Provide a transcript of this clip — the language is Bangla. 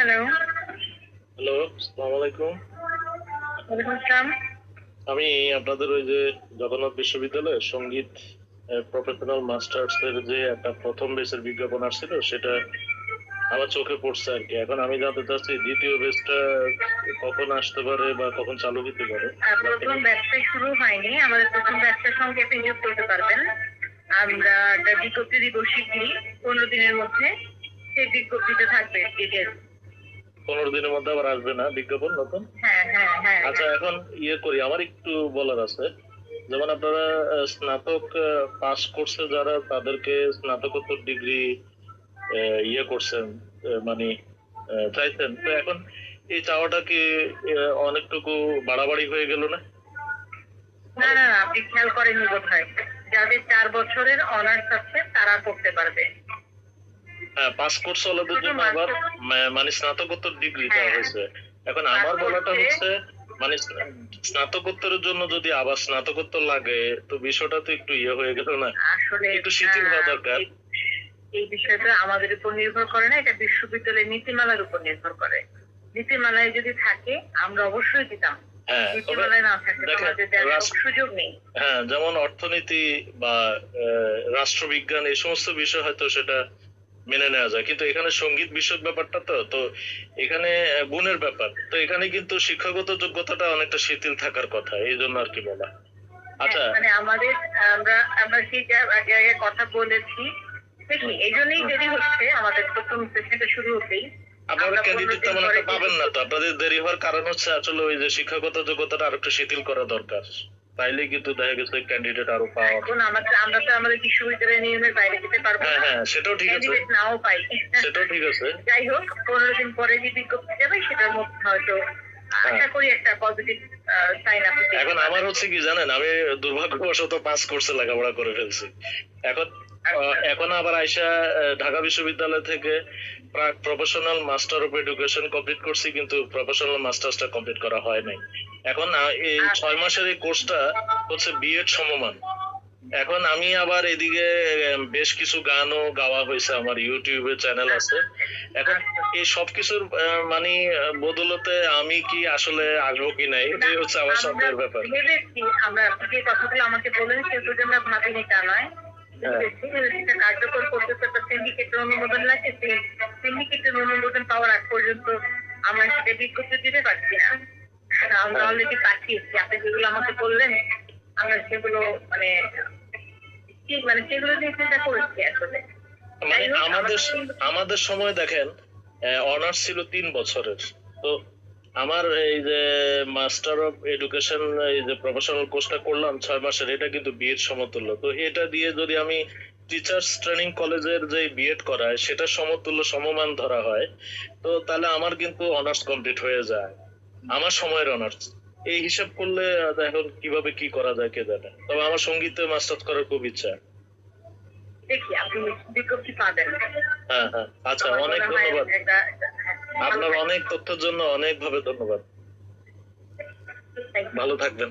হ্যালো হ্যালো আসসালামু আলাইকুম। ওয়ালাইকুম আসসালাম। আমি আপনাদের ওই যে জগন্নাথ বিশ্ববিদ্যালয়ে সংগীত প্রফেশনাল মাস্টার্স এর যে একটা প্রথম বেসের বিজ্ঞাপন আসছিল সেটা আমার চোখে পড়ছে আর কি। এখন আমি জানতে চাচ্ছি দ্বিতীয় বেসটা কখন আসতে পারে বা কখন চালু হতে পারে? প্রথম ব্যাচটা শুরু হয়নি আমাদের প্রথম ব্যাচটার সঙ্গে আপনি যুক্ত করতে পারবেন। আমরা একটা বিজ্ঞপ্তি দিব শিগগিরই পনেরো দিনের মধ্যে সেই বিজ্ঞপ্তিতে থাকবে ডিটেলস পনেরো দিনের মধ্যে আবার আসবে না বিজ্ঞাপন নতুন? হ্যাঁ হ্যাঁ হ্যাঁ আচ্ছা এখন ইয়ে করি আমার একটু বলার আছে। যেমন আপনারা স্নাতক পাস করছে যারা তাদেরকে স্নাতকোত্তর ডিগ্রি ইয়ে করছেন মানে চাইছেন। তো এখন এই চাওয়াটা কি অনেকটুকু বাড়াবাড়ি হয়ে গেল না? না না আপনি খেয়াল করেননি বোধ হয় যাদের চার বছরের অনার্স আছে তারা করতে পারবে। পাস কোর্স জন্য আবার মানে স্নাতকোত্তর ডিগ্রি দেওয়া হ্যাঁ। হয়েছে। এখন আমার বলাটা হচ্ছে মানে স্নাতকোত্তরের জন্য যদি আবার স্নাতকোত্তর লাগে তো বিষয়টা তো একটু ইয়ে হয়ে গেল না। একটু শিথিল হওয়া দরকার। এই- বিষয়টা আমাদের উপর নির্ভর করে না এটা বিশ্ববিদ্যালয়ের নীতিমালার উপর নির্ভর করে। নীতিমালায় যদি থাকে আমরা অবশ্যই দিতাম। হ্যাঁ হ্যাঁ যেমন অর্থনীতি বা রাষ্ট্রবিজ্ঞান এই সমস্ত বিষয় হয়তো সেটা মেনে নেওয়া যায়। কিন্তু এখানে সংগীত বিষয়ক ব্যাপারটা তো তো এখানে গুণের ব্যাপার। তো এখানে কিন্তু শিক্ষাগত যোগ্যতাটা অনেকটা শিথিল থাকার কথা এই জন্য আর কি বলা। আচ্ছা। মানে আমাদের আমরা আমরা সেই জা- জায়গায় কথা বলেছি। দেখি এই জন্যই দেরি হচ্ছে আমাদের প্রথম সেশনটা শুরু হতেই। আপনারা ক্যান্ডিডেট তেমন একটা পাবেন না তো আপনাদের দেরি হওয়ার কারণ হচ্ছে আসলে ওই যে শিক্ষাগত যোগ্যতাটা আরও একটু শিথিল করা দরকার। তাইলে কিন্তু দেখা গেছে ক্যান্ডিডেট আরও পাওয়া এখন আমাদের আমরা তো আমাদের বিশ্ববিদ্যালয় নিয়মের বাইরে যেতে পারব হ্যাঁ না। হ্যাঁ সেটাও ঠিক আছে। নাও পাই। সেটাও ঠিক আছে। যাই হোক পনেরো দিন পরে যে বিজ্ঞপ্তি যাবে সেটার মধ্যে হয়তো আশা করি একটা পজিটিভ সাইন আপনি এখন আমার হচ্ছে কি জানেন আমি দুর্ভাগ্যবশত পাস কোর্সে লেখাপড়া করে ফেলছি। এখন আহ, এখন আবার আইসা ঢাকা বিশ্ববিদ্যালয় থেকে প্রাক professional master of education complete করছি কিন্তু প্রফেশনাল মাস্টার্সটা কমপ্লিট করা হয় নাই। এখন এই ছয় মাসের এই কোর্সটা হচ্ছে বিএড সমমান। এখন আমি আবার এদিকে বেশ কিছু গানও গাওয়া হয়েছে আমার ইউটিউবে চ্যানেল আছে। এখন এই সবকিছুর মানে বদলতে আমি কি আসলে আসব কি নাই? এটাই হচ্ছে আমার সন্দেহের ব্যাপার। আমরা যে কথাগুলো আমাকে বলেন যে আমরা ভাবিনি তা নয়। হ্যাঁ। কার্যকর করতে সিন্ডিকেটের অনুমোদন লাগে সিন্ডিকেটের অনুমোদন পাওয়ার আগ পর্যন্ত আমরা সেটা বিজ্ঞপ্তি দিতে পারছি না। আমরা হ্যাঁ। অলরেডি পাঠিয়েছি। আপনি যেগুলো আমাকে বললেন আমরা সেগুলো মানে মানে সেগুলো নিয়ে চিন্তা করেছি আসলে। মানে আমাদের আমাদের- সময় দেখেন অনার্স ছিল তিন বছরের। তো আমার এই যে মাস্টার অফ এডুকেশন এই যে প্রফেশনাল কোর্সটা করলাম ছয় মাসের এটা কিন্তু বিএড সমতুল্য। তো এটা দিয়ে যদি আমি টিচার্স ট্রেনিং কলেজের যে বিএড করায় সেটা সমতুল্য সমমান ধরা হয় তো তাহলে আমার কিন্তু অনার্স কমপ্লিট হয়ে যায়। আমার সময়ের অনার্স এই হিসাব করলে এখন কীভাবে কি করা যায় কে জানে। তবে আমার সঙ্গীতে মাস্টার্স করার খুব ইচ্ছা। দেখি আপনি বিজ্ঞপ্তি পাবেন। হ্যাঁ হ্যাঁ। আচ্ছা অনেক ধন্যবাদ। হ্যাঁ, আপনার অনেক তথ্যের জন্য অনেক ভাবে ধন্যবাদ ভালো থাকবেন।